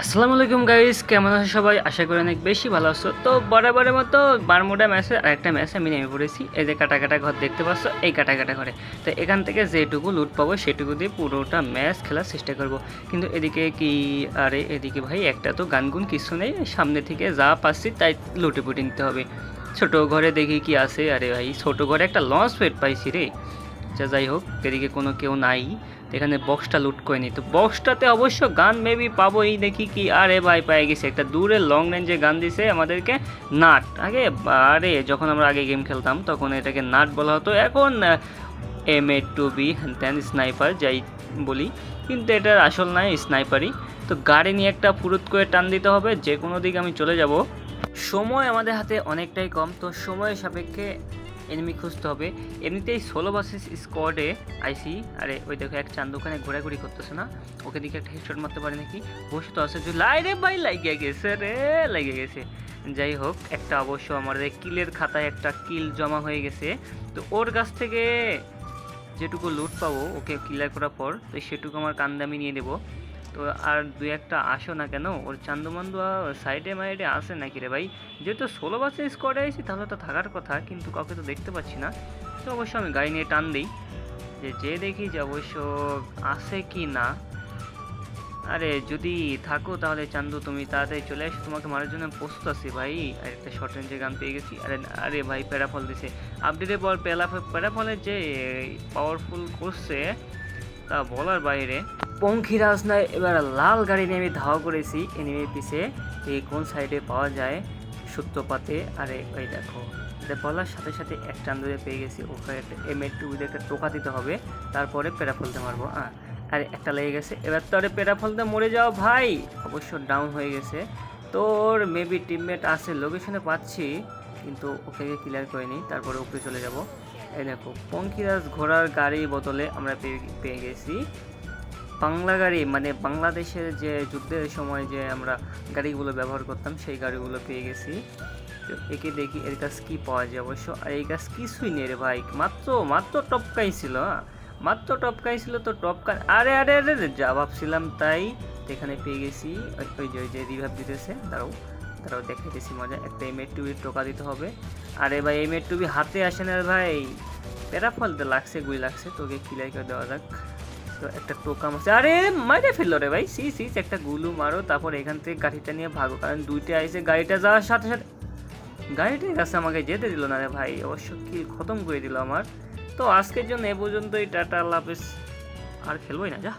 আসসালামু আলাইকুম গাইস, কেমন আছো সবাই? আশা করি অনেক বেশি ভালো আছো। তো বরাবরের মতো বারমুডা ম্যাচে আরেকটা ম্যাচে আমি নেমে পড়েছি। এই যে কাটা কাটা ঘর দেখতে পাচ্ছ, এই কাটা কাটা ঘরে। তো এখান থেকে যেটুকু লুট পাবো, সেটুকু দিয়ে পুরোটা ম্যাচ খেলার চেষ্টা করব। কিন্তু এদিকে কি, আরে এদিকে ভাই, একটা তো গানগুন কিছু নেই। সামনে থেকে যা পাচ্ছি, তাই লুটে পুটে নিতে হবে। ছোট ঘরে দেখি কি আছে। আরে ভাই, ছোট ঘরে একটা লঞ্চ পেট পাইছি রে। যা যাই হোক, এদিকে কোনো কেউ নাই। এখানে বক্সটা লুট করে নি। তো বক্সটাতে অবশ্য গান মেবি পাবো এই দেখি কি, আরে ভাই পেয়ে গেছে। একটা দূরে লং রেঞ্জে গান দিছে আমাদেরকে নাট আগে, আরে, যখন আমরা আগে গেম খেলতাম, তখন এটাকে নাট বলা হতো। এখন M A two B then sniper যাই বলি। কিন্তু এটার আসল নাই স্নাইপারই তো গাড়ি নিয়ে একটা ফুরুত করে টান দিতে হবে যে কোনো দিকে আমি চলে যাব। সময় আমাদের হাতে অনেকটাই কম, তো সময়ের সাপেক্ষে এনিমি খুঁজতে হবে। এমনিতেই ষোলো বাসেস স্কোয়াডে আইসি। আরে, ওই দেখো, এক চাঁদ ওখানে ঘোরাঘুরি করতেছে না? ওকে দিকে একটা হেডশট মারতে পারে নাকি? বসে তো আছে লাই রে ভাই, লাগিয়ে গেছে রে লেগে গেছে। যাই হোক, একটা অবশ্য আমাদের কিলের খাতায় একটা কিল জমা হয়ে গেছে। তো ওর কাছ থেকে যেটুকু লুট পাবো, ওকে ক্লিয়ার করার পর, তো সেটুকু আমার কান্দে আমি নিয়ে দেবো তো আর দুই একটা আসো না কেন? ওর চান্দুমান্দু সাইডে মাইডে আসে নাকি রে ভাই? যেহেতু ষোলো বাসে স্কোয়াডে আইছি, তাহলে তো থাকার কথা, কিন্তু কাউকে তো দেখতে পাচ্ছি না। তো অবশ্য আমি গাড়ি নিয়ে টান দিই। যে যে দেখি যে অবশ্য আসে কি না। আরে, যদি থাকো তাহলে চান্দু, তুমি তাড়াতাড়ি চলে আসো তোমাকে মারার জন্য প্রস্তুত আছি ভাই। আর একটা শর্ট রেঞ্জের গান পেয়ে গেছি। আরে আরে ভাই, প্যারাফল দিছে। আপডেটের পর প্যারাফল প্যারাফলের যে পাওয়ারফুল করছে, তা বলার বাইরে পঙ্খিরাজ নয় এবার লাল গাড়ি নিয়ে আমি ধাওয়া করেছি। এনিমির পিছে এই কোন সাইডে পাওয়া যায় সূত্রপাতে? আরে ওই দেখো, এটা বলার সাথে সাথে এক চান্দুরে পেয়ে গেছি। ওখানে একটা এম এ টু একটা টোকা দিতে হবে, তারপরে পেরা ফলতে মারবো হ্যাঁ আরে একটা লেগে গেছে। এবার তো আরে পেরা ফলতে মরে যাও ভাই। অবশ্য ডাউন হয়ে গেছে। তোর মেবি টিমমেট আছে লোকেশনে পাচ্ছি, কিন্তু ওকে ক্লিয়ার করে নিই, তারপরে উপরে চলে যাব। এই দেখো পঙ্কিরাজ ঘোড়ার গাড়ি বদলে আমরা পেয়ে পেয়ে গেছি। বাংলা গাড়ি মানে বাংলাদেশের যে যুদ্ধের সময় যে আমরা গাড়িগুলো ব্যবহার করতাম, সেই গাড়িগুলো পেয়ে গেছি। তো একে দেখি এর কাছ কী পাওয়া যায় অবশ্য। আর এই গাছ কিছুই নেই রে ভাই। মাত্র মাত্র টপকাই ছিল হ্যাঁ? মাত্র টপকাই ছিল তো টপকা আরে আরে আরে যা ভাবছিলাম তাই এখানে পেয়ে গেছি। ওই- যে, ওই যে রিভাব দিতেছে। দাঁড়াও দাঁড়াও দেখাইতেছি মজা। একটা এম টুবির টোকা দিতে হবে। আরে ভাই এম টুবি হাতে আসে না ভাই। প্যারাফল তো লাগছে, গুই লাগছে। তোকে ক্লিয়ার করে দেওয়া যাক। তো একটা টোকা মারছে আরে মারে ফেলল রে ভাই। সি সি একটা গুলু মারো, তারপর এখান থেকে গাড়িটা নিয়ে ভাগো। কারণ দুইটা আইসে গাড়িটা যাওয়ার সাথে সাথে গাড়িটার কাছে আমাকে যেতে দিল না রে ভাই। অবশ্য কি খতম করে দিল আমার। তো আজকের জন্য এ পর্যন্তই, টাটা, আল্লাহ হাফেজ। আর খেলবোই না, যা।